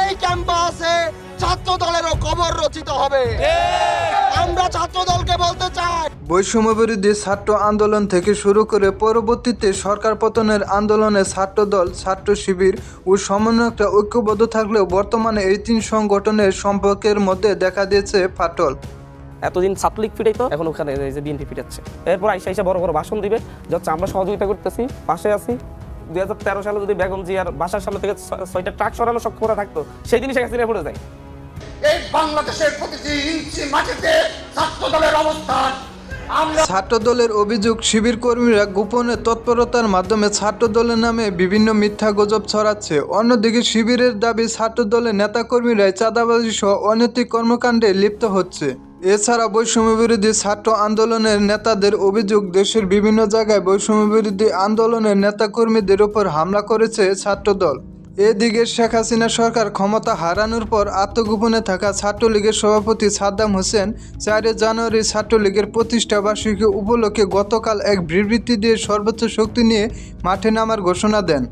এই ক্যাম্পাসে ছাত্র দলেরও কবর রচিত হবে। আমরা ছাত্র দলকে বলতে চাই। বৈষম্য বিরোধী ছাত্র আন্দোলন থেকে শুরু করে পরবর্তীতে সরকার পতনের আন্দোলনে ছাত্র দল ছাত্র শিবির ও সমন্বয়করা ঐক্যবদ্ধ থাকলেও বর্তমানে এই তিন সংগঠনের সম্পর্কের মধ্যে দেখা দিয়েছে ফাটল। এতদিন ছাত্রলীগ ফিটাইতো এখন ওখানে এই যে বিএনপি ফিটাচ্ছে। এরপর আইসা আইসা বড় বড় ভাষণ দিবে যে হচ্ছে আমরা সহযোগিতা করতেছি পাশে আছি। দুই হাজার তেরো সালে যদি বেগম জিয়ার বাসার সামনে থেকে ছয়টা ট্রাক সরানো সক্ষমতা থাকতো সেই দিনই শেখ হাসিনা পড়ে যায়। এই বাংলাদেশের প্রতিটি ইঞ্চি মাটিতে ছাত্র দলের অবস্থান ছাত্র দলের অভিযোগ শিবির কর্মীরা গোপনে তৎপরতার মাধ্যমে ছাত্র দলের নামে বিভিন্ন মিথ্যা গুজব ছড়াচ্ছে। অন্যদিকে শিবিরের দাবি ছাত্র দলের নেতাকর্মীরাই চাঁদাবাজি সহ অনৈতিক কর্মকাণ্ডে লিপ্ত হচ্ছে। এছাড়া বৈষম্য বিরোধী ছাত্র আন্দোলনের নেতাদের অভিযোগ, দেশের বিভিন্ন জায়গায় বৈষম্য বিরোধী আন্দোলনের নেতাকর্মীদের উপর হামলা করেছে ছাত্রদল। এদিকে শেখ হাসিনা সরকার ক্ষমতা হারানোর পর আত্মগোপনে থাকা ছাত্রলীগের সভাপতি সাদ্দাম হোসেন চারই জানুয়ারি ছাত্রলীগের প্রতিষ্ঠা বার্ষিকী উপলক্ষে গতকাল এক বিবৃতি দিয়ে সর্বোচ্চ শক্তি নিয়ে মাঠে নামার ঘোষণা দেন।